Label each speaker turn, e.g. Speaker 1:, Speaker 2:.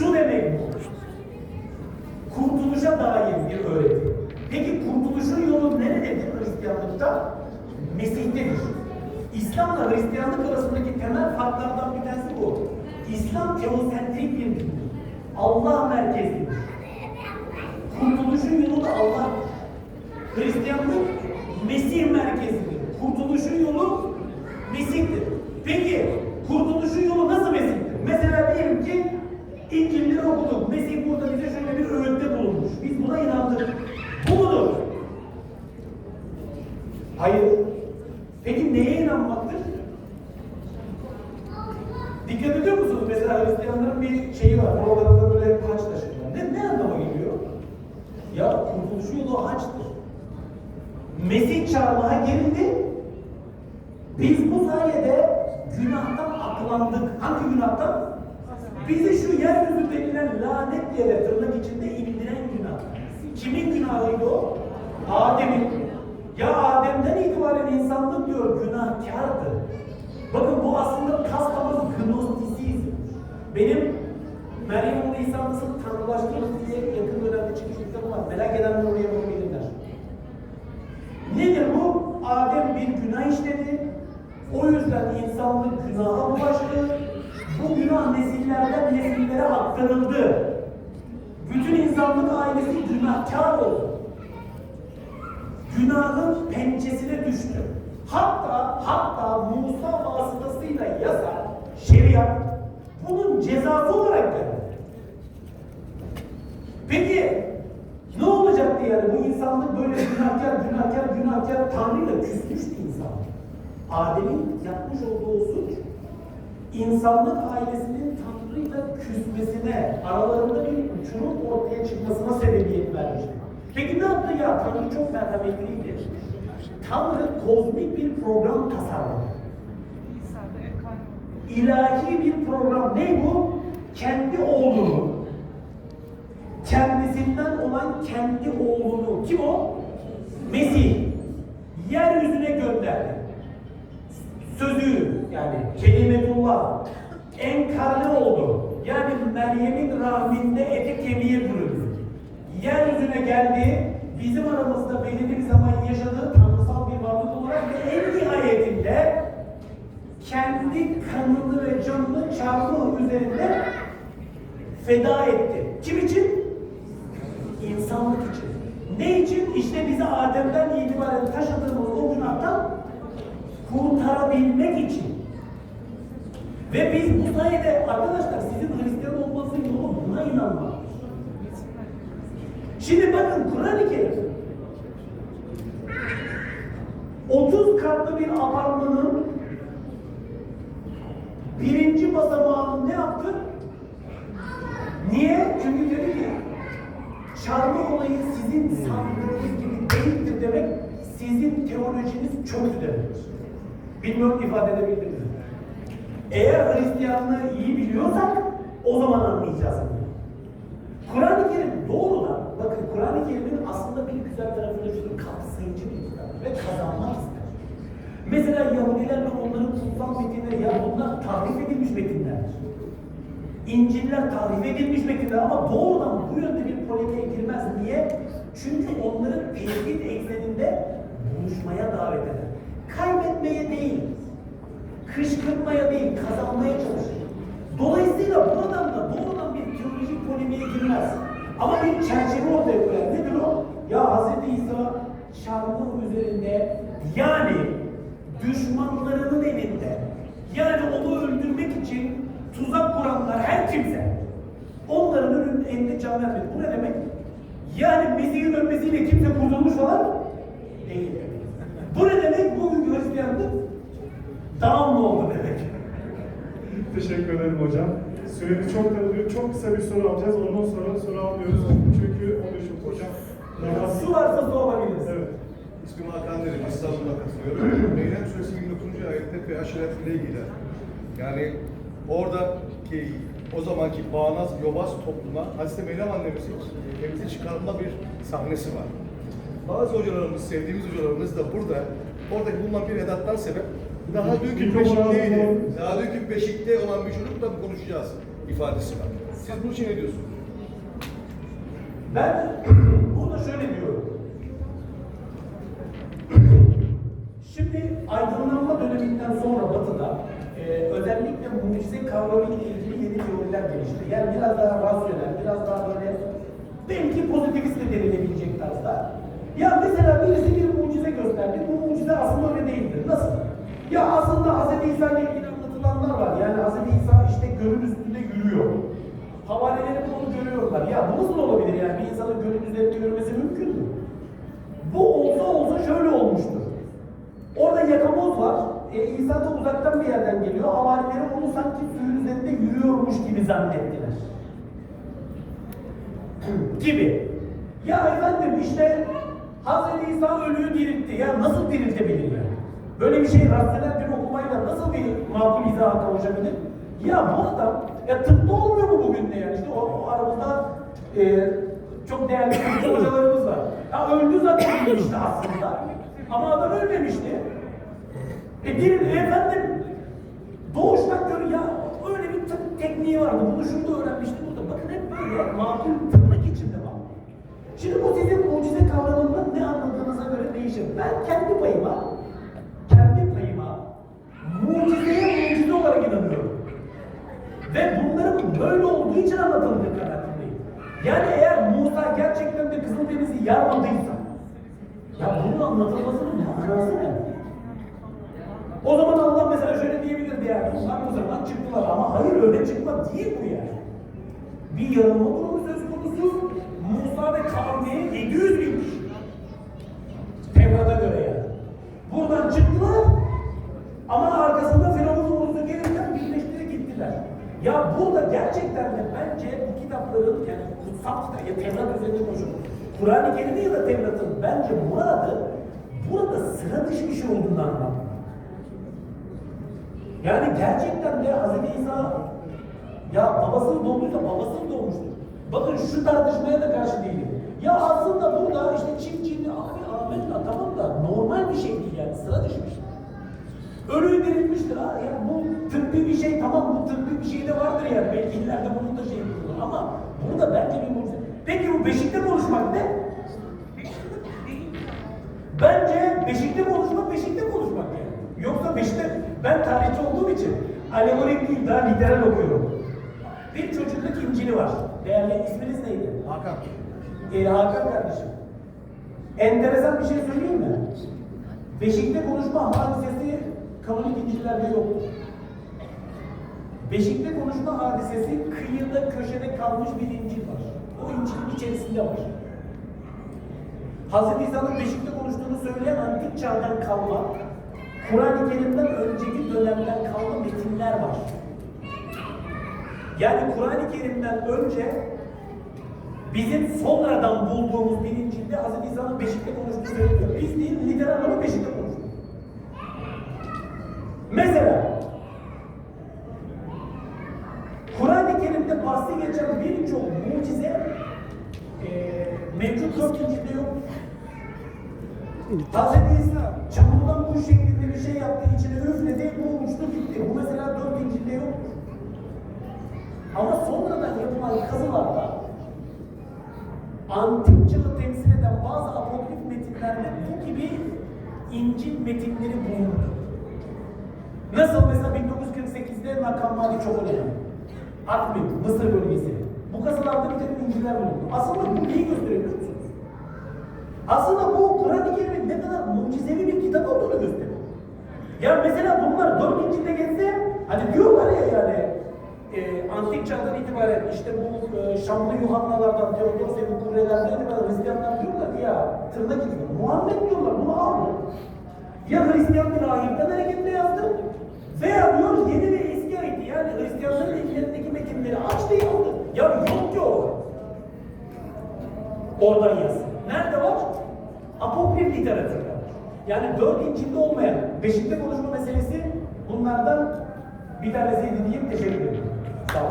Speaker 1: Şu demek bu. Kurtuluşa dair bir öğreti. Peki kurtuluşun yolu nerededir Hristiyanlıkta? Mesih'tedir. İslam'la Hristiyanlık arasındaki temel farklardan bir tanesi bu. İslam teosentrik bir dindir. Allah merkezlidir. Kurtuluşun yolu da Allah. Hristiyanlık Mesih merkezlidir. Kurtuluşun yolu Mesih'tir. Peki kurtuluşun yolu nasıl Mesih'tir? Mesela diyelim ki İncil'leri okuduk. Mesih burada bize şöyle bir öğütte bulunmuş. Biz buna inandık. Bu mudur? Hayır. Peki neye inanmaktır? Dikkat ediyor musunuz? Mesela Hristiyanların bir şeyi var. Oralarında böyle haç taşıyorlar. Ne, ne anlama geliyor? Ya kurtuluşu yolu haçtır. Mesih çarmıha gerildi. Biz bu sayede günahtan aklandık. Hangi günahtan? Bizi şu yeryüzü denilen lanet yere tırnak içinde indiren günah. Kimin günahıydı o? Adem'in. Ya Adem'den itibaren insanlık diyor günahkardı. Bakın bu aslında kastamız gnostisizm. Benim Meryem İsa nasıl tanrılaştırılır diye yakın dönemde çıkmış bir kitabım var. Merak edenler oraya bakabilirler. Nedir bu? Adem bir günah işledi. O yüzden insanlık günaha bulaştı. Bu günah nesillerden nesillere aktarıldı. İnsanlık ailesi günahkar oldu. Günahın pençesine düştü. Hatta hatta Musa vasıtasıyla yasa, şeriat bunun cezası olarak geldi. Peki ne olacaktı yani bu insanlık böyle günahkar, günahkar, günahkar Tanrı'yla küsmüştü insan. Adem'in yapmış olduğu suç insanlık ailesinin Tanrı'yla küsmesine, aralarında bir uçurum ortaya çıkmasına sebebiyet vermişti. Peki ne yaptı ya? Tanrı çok merhametliydi. Tanrı kozmik bir program tasarladı. İlahi bir program. Ne bu? Kendi oğlunu, kendisinden olan kendi oğlunu, kim o? Mesih. Yeryüzüne gönderdi. Sözü yani kelimetullah enkarne oldu. Yani Meryem'in rahminde eti kemiğe büründü. Yeryüzüne geldi. Bizim aramızda belirli bir zaman yaşadığı tanrısal bir varlık olarak ve en nihayetinde kendi kanını ve canını çarmıh üzerinde feda etti. Kim için? İnsanlık için. Ne için? İşte bizi Adem'den itibaren taşıdığımız o günahtan kurtarabilmek için. Ve biz bu sayede arkadaşlar sizin Hristiyan olmanızın yolu buna inanmak. Şimdi bakın Kur'an-ı Kerim 30 katlı bir apartmanın birinci basamağını ne yaptı? Niye? Çünkü dedi ki çarmıh olayı sizin sandığınız gibi değildir demek sizin teolojiniz çöktü demektir. Bilmiyorum ifade edebildim? Eğer Hristiyanlığı iyi biliyorsak o zaman anlayacağız. Kur'an-ı Kerim doğrudan, bakın Kur'an-ı Kerim'in aslında bir güzel tarafı da şudur, kapsayıcı bir kitap ve kazanmak ister. Mesela Yahudiler ve onların kutsal metinleri, ya bunlar tahrif edilmiş metinlerdir. İncil'ler tahrif edilmiş metinler ama doğrudan bu yönde bir polemiğe girmez. Niye? Çünkü onların tevhid ekseninde buluşmaya davet eder. Kaybetmeye değil, kışkırtmaya değil, kazanmaya çalışır. Dolayısıyla buradan da doğrudan bir teolojik polemiğe girmez. Ama bir çerçeve ortaya koyar. Nedir o? Ya Hz. İsa çarmıh üzerinde yani düşmanlarının elinde yani onu öldürmek için tuzak kuranlar her kimse onların önünde can vermedi. Bu ne demek? Yani Mesih'in ölmesiyle kimse kurtulmuş falan değil. Bu ne demek? Bugünkü Hristiyanlık down oldu demek.
Speaker 2: Teşekkür ederim hocam. Süremiz çok daralıyor. Çok kısa bir soru alacağız. Ondan sonra soru almıyoruz. Çünkü onun için hocam.
Speaker 1: Su varsa su alabiliriz.
Speaker 2: Evet.
Speaker 3: İsmim Hakan Derim, İstanbul'da katılıyorum. Meyrem Suresi 29. ayette ve aşiretle ilgili. Yani oradaki o zamanki bağnaz, yobaz topluma Hazreti Meryem annemizin temizi çıkarma bir sahnesi var. Bazı hocalarımız, sevdiğimiz hocalarımız da burada, oradaki bulunan bir edattan sebep daha dünkü beşikteydi. Daha dünkü beşikte olan bir çocukla konuşacağız ifadesi var. Siz bunun için ne diyorsunuz?
Speaker 1: Ben burada şöyle diyorum. Şimdi aydınlanma döneminden sonra Batı'da e, özellikle mucize kavramı ile ilgili yeni teoriler gelişti. Yani biraz daha rasyonel, biraz daha böyle belki pozitivist de denilebilecek tarzda. Ya mesela birisi bir mucize gösterdi. Bu mucize aslında öyle değildir. Nasıl? Ya aslında Hz. İsa ile ilgili anlatılanlar var. Yani Hz. İsa işte gölün üstünde yürüyor. Havarileri bunu görüyorlar. Ya bu nasıl olabilir yani? Bir insanın gölün üzerinde yürümesi mümkün mü? Bu olsa olsa şöyle olmuştur. Orada yakamoz var. E, İsa da uzaktan bir yerden geliyor. Havarileri onu sanki suyun üzerinde yürüyormuş gibi zannettiler. gibi. Ya efendim işte Hazreti İsa ölüyü diriltti. Ya nasıl diriltebilir yani? Böyle bir şey rasyonel bir okumayla nasıl bir makul izaha kavuşabilir? Ya bu adam, ya tıpta olmuyor mu bugün de yani? İşte o, o aramızda e, çok değerli hocalarımız var. Ya öldü zaten işte aslında. Ama adam ölmemişti. E diril, efendim doğuştan gör ya öyle bir tıp tekniği vardı. Bunu şurada öğrenmiştim burada. Bakın hep böyle makul var. Şimdi bu sizin mucize kavramından ne anladığınıza göre değişir. Ben kendi payıma, kendi payıma mucizeye mucize olarak inanıyorum. Ve bunların böyle olduğu için anlatıldığı kanaatindeyim. Yani eğer Musa gerçekten de Kızıldeniz'i yarmadıysa, ya bunun anlatılmasının manası ne? O zaman Allah mesela şöyle diyebilirdi yani, onlar o zaman çıktılar ama hayır öyle çıkma değil bu yani. Bir yarılma durumu söz konusu, Musa ve kavmi 700 bin kişi. Tevrat'a göre yani. Buradan çıktılar ama arkasında Firavun'un ordusu gelirken birleştirip gittiler. Ya burada gerçekten de bence kitapların yani kutsal kitap ya Tevrat üzerinde konuşuyor. Kur'an-ı Kerim'in ya da Tevrat'ın bence muradı burada sıra dışı bir şey olduğundan anlatmak. Yani gerçekten de Hz. İsa ya babasının doğduysa babasının doğmuştur. Bakın şu tartışmaya da karşı değilim. Ya aslında burada işte çiftçiliği abi amenna tamam da normal bir şey değil yani sıra dışı bir şey. Ölüyü diriltmiştir ha. Ya bu tıbbi bir şey tamam bu tıbbi bir şey de vardır yani. Belki ileride bunun da şeyi bulunur ama burada bence bir mucize. Peki bu beşikte konuşmak ne? Bence beşikte konuşmak beşikte konuşmak yani. Yoksa beşikte ben tarihçi olduğum için alegorik değil daha literal okuyorum. Bir çocukluk İncil'i var. Değerli isminiz neydi?
Speaker 3: Hakan.
Speaker 1: Ee, Hakan kardeşim. Enteresan bir şey söyleyeyim mi? Beşikte konuşma hadisesi kanonik İncil'lerde yoktur. Beşikte konuşma hadisesi kıyıda köşede kalmış bir İncil var. O İncil'in içerisinde var. Hz. İsa'nın Beşik'te konuştuğunu söyleyen antik çağdan kalma, Kur'an-ı Kerim'den önceki dönemden kalma metinler var. Yani Kur'an-ı Kerim'den önce bizim sonradan bulduğumuz bir İncil'de Hz. İsa'nın Beşik'te konuştuğu söyleniyor. Biz değil, literal olarak Beşik'te konuşuyor. Mesela Kerim'de bahsi geçen birçok mucize eee mevcut dört İncil'de yok. Hz. İsa çamurdan bu şeklinde bir şey yaptı, içine üfledi, bu gitti. Bu mesela dört İncil'de yok. Ama sonradan yapılan kazılarda antik çağı temsil eden bazı apokrif metinlerde bu gibi İncil metinleri bulundu. Nasıl mesela 1948'de Nakamani çok önemli. Akmin, Mısır bölgesi. Bu kazılarda bir takım İncil'ler bulundu. Aslında bu neyi gösteriyor musunuz? Aslında bu Kur'an-ı Kerim'in ne kadar mucizevi bir kitap olduğunu gösteriyor. Ya mesela bunlar dört İncil'de geçse, hani diyorlar ya yani, e, antik çağdan itibaren işte bu e, Şamlı Yuhannalardan, Teodoros Ebukurre'lerden itibaren Hristiyanlar diyorlar ki ya tırnak içinde Muhammed diyorlar bunu aldı. Ya Hristiyan bir rahipten hareketle yazdı veya diyor yeni ve eski ayeti yani Hristiyanların ellerindeki metinleri açtı yazdı. Ya yok ki orada. Oradan yaz. Nerede var? Apokrif literatürde. Yani dört İncil'de olmayan beşikte konuşma meselesi bunlardan bir tanesiydi diyeyim teşekkür ederim. Sağ olun.